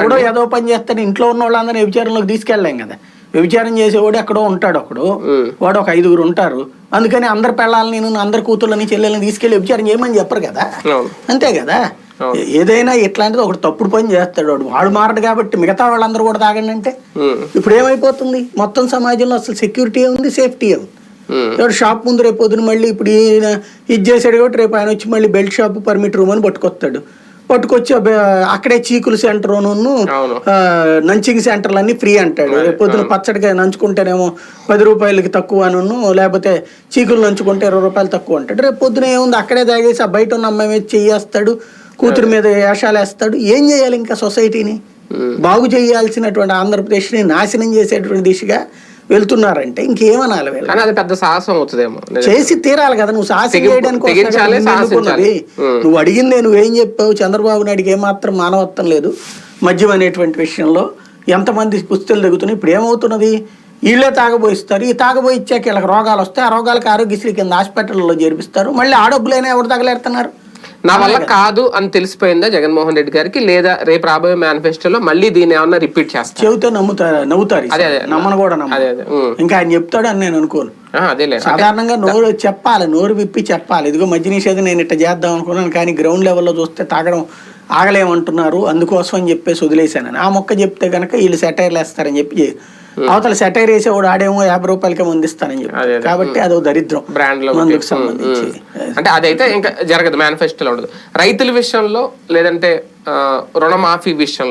ఎవడో ఏదో పని చేస్తాడు ఇంట్లో ఉన్న వాళ్ళందరినీ వ్యభిచారంలోకి తీసుకెళ్ళలేం కదా. వ్యభిచారం చేసేవాడు ఎక్కడో ఉంటాడు ఒకడు. వాడు ఒక ఐదుగురు ఉంటారు. అందుకని అందరి పెళ్ళాలని నేను అందరి కూతుళ్ళని చెల్లెల్ని తీసుకెళ్ళి వ్యభిచారం చేయమని చెప్పరు కదా. అంతే కదా. ఏదైనా ఇట్లాంటిది ఒకటి తప్పుడు పని చేస్తాడు వాడు. వాడు మారడు కాబట్టి మిగతా వాళ్ళందరూ కూడా తాగండి అంటే. ఇప్పుడు ఏమైపోతుంది? మొత్తం సమాజంలో అసలు సెక్యూరిటీ ఉంది? సేఫ్టీ ఉంది. షాప్ ముందు రేపు పొద్దున మళ్ళీ ఇప్పుడు ఇది చేసాడు కాబట్టి రేపు ఆయన వచ్చి మళ్ళీ బెల్ట్ షాప్ పర్మిట్ రూమ్ అని పట్టుకొస్తాడు. పట్టుకొచ్చి అక్కడే చీకులు సెంటర్. నంచింగ్ సెంటర్లు అన్ని ఫ్రీ అంటాడు. పొద్దున పచ్చడిగా నంచుకుంటేనేమో పది రూపాయలకి తక్కువ అను లేకపోతే చీకులు నంచుకుంటే ఇరవై రూపాయలు తక్కువ అంటాడు. రేపు పొద్దున ఏముంది? అక్కడే తాగేసి ఆ బయట ఉన్న అమ్మాయి మీద చెయ్యేస్తాడు కూతురు మీద వేషాలు వేస్తాడు ఏం చేయాలి ఇంకా సొసైటీని. బాగు చేయాల్సినటువంటి ఆంధ్రప్రదేశ్ని నాశనం చేసేటువంటి దిశగా వెళ్తున్నారంటే ఇంకేమనాలి వీళ్ళు? కానీ అది పెద్ద సాహసం అవుతుందేమో. చేసి తీరాలి కదా నువ్వు సాహసం చేయడానికి. నువ్వు అడిగిందే నువ్వేం చెప్పావు? చంద్రబాబు నాయుడికి ఏమాత్రం మానవత్వం లేదు. మద్యం అనేటువంటి విషయంలో ఎంతమంది పుస్తలు తగ్గుతున్నాయి ఇప్పుడు ఏమవుతున్నది? వీళ్ళే తాగబోయిస్తారు. ఈ తాగబోయి ఇచ్చాక వీళ్ళకి రోగాలు వస్తాయి. ఆ రోగాలకు ఆరోగ్యశ్రీ కింద హాస్పిటల్లో చేర్పిస్తారు. మళ్ళీ ఆ డబ్బులైనా ఎవరు తగలేరుతున్నారు? నా వల్ల కాదు అని తెలిసిపోయిందా జగన్మోహన్ రెడ్డి గారికి? లేదా రేపు రాబోయే మేనిఫెస్టోలో మళ్ళీ దీన్ని ఏమన్నా రిపీట్ చేస్తా చెబితే నమ్ముతారు నవ్వుతారు అదే, అదే. నమ్మను కూడా నమ్మ అదే అదే. ఇంకా ఆయన చెప్తాడు అని నేను అనుకోను. అదేలే. సాధారణంగా నోరు చెప్పాలి నోరు విప్పి చెప్పాలి. ఇదిగో మద్య నిషేధం నేను ఇట్లా చేద్దాం అనుకున్నాను కానీ గ్రౌండ్ లెవెల్లో చూస్తే తాగడం ఆగలేమంటున్నారు. అందుకోసం అని చెప్పేసి వదిలేశాను. ఆ మొక్క చెప్తే కనుక వీళ్ళు సెటైర్లు వేస్తారని చెప్పి అవతల సెటైర్ వేసేవాడు ఆడేమో యాభై రూపాయలకే మందిస్తానని చెప్పి. కాబట్టి అదో దరిద్రం బ్రాండ్లో మందుకు సంబంధించి. ఉమ్. అంటే అదైతే ఇంకా జరగదు మేనిఫెస్టోలో ఉండదు. రైతుల విషయంలో లేదంటే ఆ, రుణమాఫీ విషయంలో